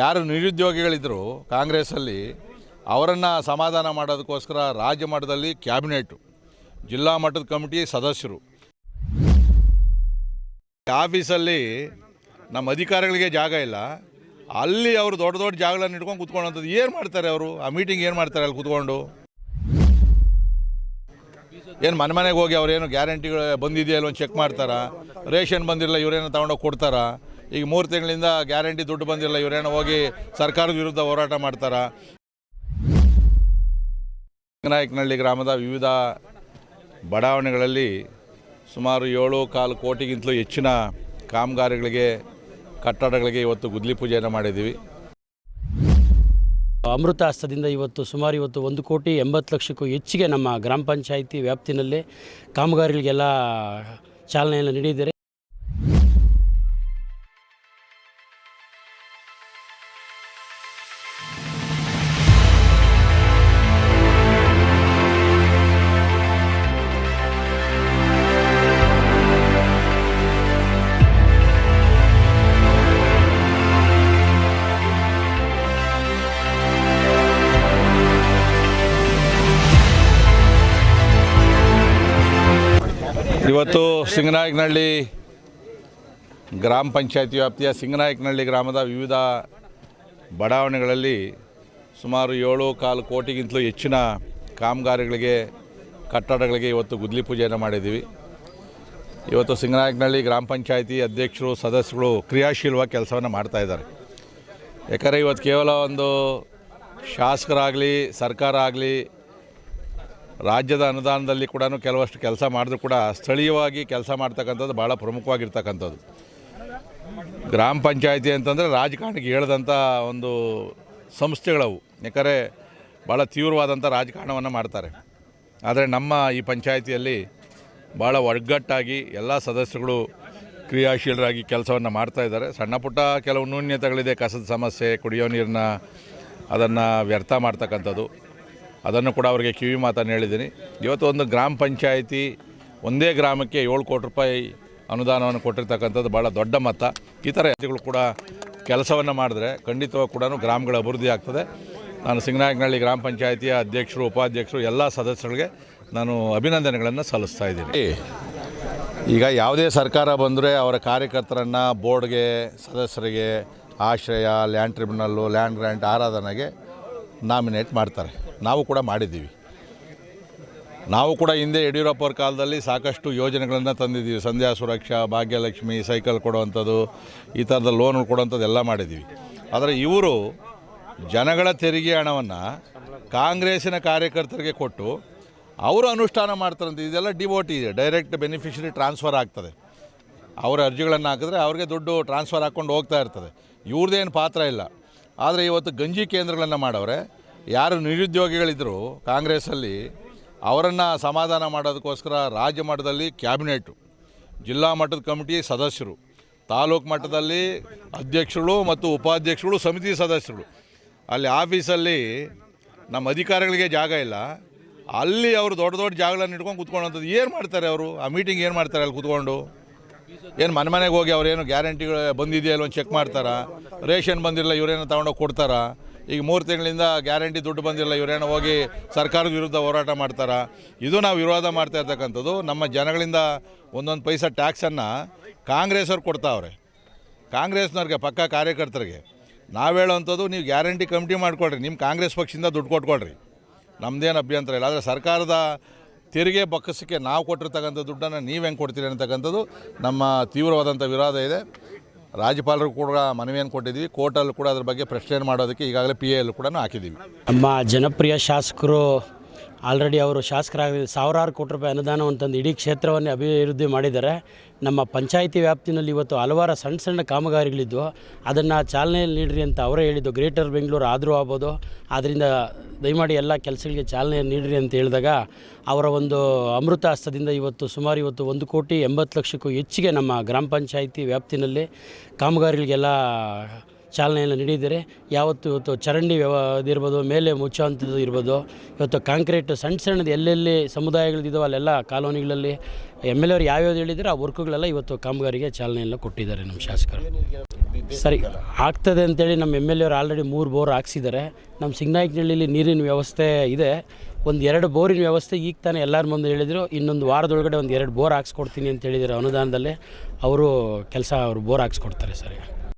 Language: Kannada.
ಯಾರು ನಿರುದ್ಯೋಗಿಗಳಿದ್ದರು ಕಾಂಗ್ರೆಸ್ಸಲ್ಲಿ, ಅವರನ್ನು ಸಮಾಧಾನ ಮಾಡೋದಕ್ಕೋಸ್ಕರ ರಾಜ್ಯ ಮಟ್ಟದಲ್ಲಿ ಕ್ಯಾಬಿನೆಟು, ಜಿಲ್ಲಾ ಮಟ್ಟದ ಕಮಿಟಿ ಸದಸ್ಯರು. ಆಫೀಸಲ್ಲಿ ನಮ್ಮ ಅಧಿಕಾರಿಗಳಿಗೆ ಜಾಗ ಇಲ್ಲ. ಅಲ್ಲಿ ಅವರು ದೊಡ್ಡ ದೊಡ್ಡ ಜಾಗಗಳನ್ನು ಇಟ್ಕೊಂಡು ಕೂತ್ಕೊಳ್ಳೋಂಥದ್ದು ಏನು ಮಾಡ್ತಾರೆ ಅವರು? ಆ ಮೀಟಿಂಗ್ ಏನು ಮಾಡ್ತಾರೆ ಅಲ್ಲಿ ಕೂತ್ಕೊಂಡು? ಏನು ಮನೆ ಮನೆಗೆ ಹೋಗಿ ಅವ್ರೇನು ಗ್ಯಾರಂಟಿಗಳು ಬಂದಿದೆಯಾ ಒಂದು ಚೆಕ್ ಮಾಡ್ತಾರಾ? ರೇಷನ್ ಬಂದಿರಲ್ಲ ಇವರೇನು ತಗೊಂಡೋಗಿ ಕೊಡ್ತಾರಾ? ಈಗ ಮೂರು ತಿಂಗಳಿಂದ ಗ್ಯಾರಂಟಿ ದುಡ್ಡು ಬಂದಿಲ್ಲ, ಇವರೇನೋ ಹೋಗಿ ಸರ್ಕಾರದ ವಿರುದ್ಧ ಹೋರಾಟ ಮಾಡ್ತಾರ? ನಾಯಕನಹಳ್ಳಿ ಗ್ರಾಮದ ವಿವಿಧ ಬಡಾವಣೆಗಳಲ್ಲಿ ಸುಮಾರು ಏಳು ಕಾಲು ಕೋಟಿಗಿಂತಲೂ ಹೆಚ್ಚಿನ ಕಾಮಗಾರಿಗಳಿಗೆ, ಕಟ್ಟಡಗಳಿಗೆ ಇವತ್ತು ಗುದ್ಲಿ ಪೂಜೆಯನ್ನು ಮಾಡಿದ್ದೀವಿ. ಅಮೃತ ಹಸ್ತದಿಂದ ಇವತ್ತು ಸುಮಾರು ಇವತ್ತು ಒಂದು ಕೋಟಿ ಎಂಬತ್ತು ಲಕ್ಷಕ್ಕೂ ಹೆಚ್ಚಿಗೆ ನಮ್ಮ ಗ್ರಾಮ ಪಂಚಾಯಿತಿ ವ್ಯಾಪ್ತಿನಲ್ಲಿ ಕಾಮಗಾರಿಗಳಿಗೆಲ್ಲ ಚಾಲನೆಯನ್ನು ನೀಡಿದ್ದಾರೆ. ಇವತ್ತು ಸಿಂಗನಾಯಕನಹಳ್ಳಿ ಗ್ರಾಮ ಪಂಚಾಯತಿ ವ್ಯಾಪ್ತಿಯ ಸಿಂಗನಾಯಕನಹಳ್ಳಿ ಗ್ರಾಮದ ವಿವಿಧ ಬಡಾವಣೆಗಳಲ್ಲಿ ಸುಮಾರು ಏಳು ಕಾಲು ಕೋಟಿಗಿಂತಲೂ ಹೆಚ್ಚಿನ ಕಾಮಗಾರಿಗಳಿಗೆ, ಕಟ್ಟಡಗಳಿಗೆ ಇವತ್ತು ಗುದ್ಲಿ ಪೂಜೆಯನ್ನು ಮಾಡಿದ್ದೀವಿ. ಇವತ್ತು ಸಿಂಗನಾಯಕನಹಳ್ಳಿ ಗ್ರಾಮ ಪಂಚಾಯತಿ ಅಧ್ಯಕ್ಷರು ಸದಸ್ಯರು ಕ್ರಿಯಾಶೀಲವಾಗಿ ಕೆಲಸವನ್ನು ಮಾಡ್ತಾಯಿದ್ದಾರೆ ಯಾಕಂದರೆ ಇವತ್ತು ಕೇವಲ ಒಂದು ಶಾಸಕರಾಗಲಿ, ಸರ್ಕಾರ ಆಗಲಿ ರಾಜ್ಯದ ಅನುದಾನದಲ್ಲಿ ಕೂಡ ಕೆಲವಷ್ಟು ಕೆಲಸ ಮಾಡಿದ್ರು ಕೂಡ ಸ್ಥಳೀಯವಾಗಿ ಕೆಲಸ ಮಾಡ್ತಕ್ಕಂಥದ್ದು ಭಾಳ ಪ್ರಮುಖವಾಗಿರ್ತಕ್ಕಂಥದ್ದು. ಗ್ರಾಮ ಪಂಚಾಯಿತಿ ಅಂತಂದರೆ ರಾಜಕಾರಣಕ್ಕೆ ಹೇಳ್ದಂಥ ಒಂದು ಸಂಸ್ಥೆಗಳವು. ಯಾಕಂದರೆ ಭಾಳ ತೀವ್ರವಾದಂಥ ರಾಜಕಾರಣವನ್ನು ಮಾಡ್ತಾರೆ. ಆದರೆ ನಮ್ಮ ಈ ಪಂಚಾಯಿತಿಯಲ್ಲಿ ಭಾಳ ಒಗ್ಗಟ್ಟಾಗಿ ಎಲ್ಲ ಸದಸ್ಯರುಗಳು ಕ್ರಿಯಾಶೀಲರಾಗಿ ಕೆಲಸವನ್ನು ಮಾಡ್ತಾ ಇದ್ದಾರೆ. ಸಣ್ಣ ಪುಟ್ಟ ಕೆಲವು ನ್ಯೂನ್ಯತೆಗಳಿದೆ ಕಸದ ಸಮಸ್ಯೆ, ಕುಡಿಯೋ ನೀರನ್ನ ಅದನ್ನು ವ್ಯರ್ಥ ಮಾಡ್ತಕ್ಕಂಥದ್ದು. ಅದನ್ನು ಕೂಡ ಅವರಿಗೆ ಕಿವಿ ಮಾತನ್ನು ಹೇಳಿದ್ದೀನಿ. ಇವತ್ತು ಒಂದು ಗ್ರಾಮ ಪಂಚಾಯಿತಿ ಒಂದೇ ಗ್ರಾಮಕ್ಕೆ ಏಳು ಕೋಟಿ ರೂಪಾಯಿ ಅನುದಾನವನ್ನು ಕೊಟ್ಟಿರ್ತಕ್ಕಂಥದ್ದು ಭಾಳ ದೊಡ್ಡ ಮೊತ್ತ ಈ ಥರ ವ್ಯಕ್ತಿಗಳು ಕೂಡ ಕೆಲಸವನ್ನು ಮಾಡಿದ್ರೆ ಖಂಡಿತವಾಗಿ ಕೂಡ ಗ್ರಾಮಗಳ ಅಭಿವೃದ್ಧಿ ಆಗ್ತದೆ. ನಾನು ಸಿಂಗನಾಯಕನಹಳ್ಳಿ ಗ್ರಾಮ ಪಂಚಾಯಿತಿಯ ಅಧ್ಯಕ್ಷರು, ಉಪಾಧ್ಯಕ್ಷರು, ಎಲ್ಲ ಸದಸ್ಯರಿಗೆ ನಾನು ಅಭಿನಂದನೆಗಳನ್ನು ಸಲ್ಲಿಸ್ತಾ ಇದ್ದೀನಿ. ಈಗ ಯಾವುದೇ ಸರ್ಕಾರ ಬಂದರೆ ಅವರ ಕಾರ್ಯಕರ್ತರನ್ನು, ಬೋರ್ಡ್ಗೆ, ಸದಸ್ಯರಿಗೆ ಆಶ್ರಯ, ಲ್ಯಾಂಡ್ ಟ್ರಿಬ್ಯುನಲ್ಲು, ಲ್ಯಾಂಡ್ ಗ್ರ್ಯಾಂಟ್ ಆರಾಧನೆಗೆ ನಾಮಿನೇಟ್ ಮಾಡ್ತಾರೆ. ನಾವು ಕೂಡ ಮಾಡಿದ್ದೀವಿ. ನಾವು ಕೂಡ ಹಿಂದೆ ಯಡಿಯೂರಪ್ಪ ಅವ್ರ ಕಾಲದಲ್ಲಿ ಸಾಕಷ್ಟು ಯೋಜನೆಗಳನ್ನು ತಂದಿದ್ದೀವಿ. ಸಂಧ್ಯಾ ಸುರಕ್ಷಾ, ಭಾಗ್ಯಲಕ್ಷ್ಮಿ, ಸೈಕಲ್ ಕೊಡುವಂಥದ್ದು, ಈ ಥರದ ಲೋನ್ ಕೊಡುವಂಥದ್ದು ಎಲ್ಲ ಮಾಡಿದ್ದೀವಿ. ಆದರೆ ಇವರು ಜನಗಳ ತೆರಿಗೆ ಹಣವನ್ನು ಕಾಂಗ್ರೆಸ್ಸಿನ ಕಾರ್ಯಕರ್ತರಿಗೆ ಕೊಟ್ಟು ಅವರು ಅನುಷ್ಠಾನ ಮಾಡ್ತಾರಂತ ಇದೆಲ್ಲ ಡಿವೋಟಿ ಇದೆ. ಡೈರೆಕ್ಟ್ ಬೆನಿಫಿಷರಿ ಟ್ರಾನ್ಸ್ಫರ್ ಆಗ್ತದೆ. ಅವರ ಅರ್ಜಿಗಳನ್ನು ಹಾಕಿದ್ರೆ ಅವ್ರಿಗೆ ದುಡ್ಡು ಟ್ರಾನ್ಸ್ಫರ್ ಹಾಕ್ಕೊಂಡು ಹೋಗ್ತಾ ಇರ್ತದೆ. ಇವ್ರದ್ದೇನು ಪಾತ್ರ ಇಲ್ಲ. ಆದರೆ ಇವತ್ತು ಗಂಜಿ ಕೇಂದ್ರಗಳನ್ನು ಮಾಡವ್ರೆ. ಯಾರು ನಿರುದ್ಯೋಗಿಗಳಿದ್ದರು ಕಾಂಗ್ರೆಸ್ಸಲ್ಲಿ, ಅವರನ್ನು ಸಮಾಧಾನ ಮಾಡೋದಕ್ಕೋಸ್ಕರ ರಾಜ್ಯ ಮಟ್ಟದಲ್ಲಿ ಕ್ಯಾಬಿನೆಟು, ಜಿಲ್ಲಾ ಮಟ್ಟದ ಕಮಿಟಿ ಸದಸ್ಯರು, ತಾಲೂಕು ಮಟ್ಟದಲ್ಲಿ ಅಧ್ಯಕ್ಷರು ಮತ್ತು ಉಪಾಧ್ಯಕ್ಷರು ಸಮಿತಿ ಸದಸ್ಯರು ಅಲ್ಲಿ ಆಫೀಸಲ್ಲಿ ನಮ್ಮ ಅಧಿಕಾರಿಗಳಿಗೆ ಜಾಗ ಇಲ್ಲ. ಅಲ್ಲಿ ಅವರು ದೊಡ್ಡ ದೊಡ್ಡ ಜಾಗಗಳನ್ನು ಇಟ್ಕೊಂಡು ಕುತ್ಕೊಳ್ಳೋಂಥದ್ದು ಏನು ಮಾಡ್ತಾರೆ ಅವರು? ಆ ಮೀಟಿಂಗ್ ಏನು ಮಾಡ್ತಾರೆ ಅಲ್ಲಿ ಕುತ್ಕೊಂಡು? ಏನು ಮನೆ ಮನೆಗೆ ಹೋಗಿ ಅವ್ರೇನು ಗ್ಯಾರಂಟಿಗಳು ಬಂದಿದೆಯಾ ಒಂದು ಚೆಕ್ ಮಾಡ್ತಾರಾ? ರೇಷನ್ ಬಂದಿರಲ್ಲ ಇವರೇನೋ ತಗೊಂಡೋಗಿ ಕೊಡ್ತಾರಾ? ಈಗ ಮೂರು ತಿಂಗಳಿಂದ ಗ್ಯಾರಂಟಿ ದುಡ್ಡು ಬಂದಿರಲ್ಲ ಇವರೇನೋ ಹೋಗಿ ಸರ್ಕಾರದ ವಿರುದ್ಧ ಹೋರಾಟ ಮಾಡ್ತಾರಾ? ಇದು ನಾವು ವಿರೋಧ ಮಾಡ್ತಾ ಇರ್ತಕ್ಕಂಥದ್ದು. ನಮ್ಮ ಜನಗಳಿಂದ ಒಂದೊಂದು ಪೈಸಾ ಟ್ಯಾಕ್ಸನ್ನು ಕಾಂಗ್ರೆಸ್ ಅವ್ರು ಕೊಡ್ತಾವ್ರೆ. ಕಾಂಗ್ರೆಸ್ನವ್ರಿಗೆ, ಪಕ್ಕ ಕಾರ್ಯಕರ್ತರಿಗೆ. ನಾವು ಹೇಳೋವಂಥದ್ದು ನೀವು ಗ್ಯಾರಂಟಿ ಕಮಿಟಿ ಮಾಡಿಕೊಡ್ರಿ ನಿಮ್ಮ ಕಾಂಗ್ರೆಸ್ ಪಕ್ಷದಿಂದ ದುಡ್ಡು ಕೊಟ್ಕೊಡ್ರಿ ನಮ್ಮದೇನು ಅಭ್ಯಂತರ ಇಲ್ಲ. ಆದರೆ ಸರ್ಕಾರದ ತೆರಿಗೆ ಬೊಕ್ಕಸಕ್ಕೆ ನಾವು ಕೊಟ್ಟಿರ್ತಕ್ಕಂಥ ದುಡ್ಡನ್ನು ನೀವು ಹೆಂಗೆ ಕೊಡ್ತೀರಿ ಅಂತಕ್ಕಂಥದ್ದು ನಮ್ಮ ತೀವ್ರವಾದಂಥ ವಿರೋಧ ಇದೆ. ರಾಜ್ಯಪಾಲರು ಕೂಡ ಮನವಿಯನ್ನು ಕೊಟ್ಟಿದ್ದೀವಿ. ಕೋರ್ಟಲ್ಲೂ ಕೂಡ ಅದ್ರ ಬಗ್ಗೆ ಪ್ರಶ್ನೆ ಮಾಡೋದಕ್ಕೆ ಈಗಾಗಲೇ ಪಿ ಎಲ್ ಕೂಡ ಹಾಕಿದ್ದೀವಿ. ನಮ್ಮ ಜನಪ್ರಿಯ ಶಾಸಕರು ಆಲ್ರೆಡಿ ಅವರು ಶಾಸಕರಾಗಿ ಸಾವಿರಾರು ಕೋಟಿ ರೂಪಾಯಿ ಅನುದಾನವನ್ನು ತಂದು ಇಡೀ ಕ್ಷೇತ್ರವನ್ನೇ ಅಭಿವೃದ್ಧಿ ಮಾಡಿದ್ದಾರೆ. ನಮ್ಮ ಪಂಚಾಯಿತಿ ವ್ಯಾಪ್ತಿನಲ್ಲಿ ಇವತ್ತು ಹಲವಾರು ಸಣ್ಣ ಸಣ್ಣ ಕಾಮಗಾರಿಗಳಿದ್ವು. ಅದನ್ನು ಚಾಲನೆಯಲ್ಲಿ ನೀಡ್ರಿ ಅಂತ ಅವರೇ ಹೇಳಿದ್ದು. ಗ್ರೇಟರ್ ಬೆಂಗಳೂರು ಆದರೂ ಆಗ್ಬೋದು. ಆದ್ದರಿಂದ ದಯಮಾಡಿ ಎಲ್ಲ ಕೆಲಸಗಳಿಗೆ ಚಾಲನೆ ನೀಡ್ರಿ ಅಂತ ಹೇಳಿದಾಗ ಅವರ ಒಂದು ಅಮೃತ ಹಸ್ತದಿಂದ ಇವತ್ತು ಸುಮಾರು ಇವತ್ತು ಒಂದು ಕೋಟಿ ಎಂಬತ್ತು ಲಕ್ಷಕ್ಕೂ ಹೆಚ್ಚಿಗೆ ನಮ್ಮ ಗ್ರಾಮ ಪಂಚಾಯಿತಿ ವ್ಯಾಪ್ತಿನಲ್ಲಿ ಕಾಮಗಾರಿಗಳಿಗೆಲ್ಲ ಚಾಲನೆಯನ್ನು ನೀಡಿದರೆ ಯಾವತ್ತು ಇವತ್ತು ಚರಂಡಿ ವ್ಯವ, ಇದಿರ್ಬೋದು, ಮೇಲೆ ಮುಚ್ಚುವಂಥದ್ದು ಇರ್ಬೋದು, ಇವತ್ತು ಕಾಂಕ್ರೀಟ್ ಸಣ್ಣ ಸಣ್ಣದು ಎಲ್ಲೆಲ್ಲಿ ಸಮುದಾಯಗಳಿದ್ದಾವೆ ಅಲ್ಲೆಲ್ಲ ಕಾಲೋನಿಗಳಲ್ಲಿ ಎಂ ಎಲ್ ಎ ಅವ್ರು ಯಾವ್ಯಾವ್ದು ಹೇಳಿದರೆ, ಆ ವರ್ಕ್ಗಳೆಲ್ಲ ಇವತ್ತು ಕಾಮಗಾರಿಗೆ ಚಾಲನೆಯನ್ನು ಕೊಟ್ಟಿದ್ದಾರೆ ನಮ್ಮ ಶಾಸಕರು. ಸರಿ, ಆಗ್ತದೆ ಅಂತೇಳಿ ನಮ್ಮ ಎಂ ಎಲ್ ಎ ಅವ್ರು ಆಲ್ರೆಡಿ ಮೂರು ಬೋರ್ ಹಾಕ್ಸಿದ್ದಾರೆ. ನಮ್ಮ ಸಿಂಗನಾಯಕನಹಳ್ಳಿಲಿ ನೀರಿನ ವ್ಯವಸ್ಥೆ ಇದೆ. ಒಂದು ಎರಡು ಬೋರಿನ ವ್ಯವಸ್ಥೆ ಈಗ ತಾನೇ ಎಲ್ಲರ ಮುಂದೆ ಹೇಳಿದರು. ಇನ್ನೊಂದು ವಾರದೊಳಗಡೆ ಒಂದು ಎರಡು ಬೋರ್ ಹಾಕ್ಸ್ಕೊಡ್ತೀನಿ ಅಂತ ಹೇಳಿದ್ದಾರೆ ಅನುದಾನದಲ್ಲಿ. ಅವರು ಕೆಲಸ ಅವರು ಬೋರ್ ಹಾಕ್ಸ್ಕೊಡ್ತಾರೆ ಸರ್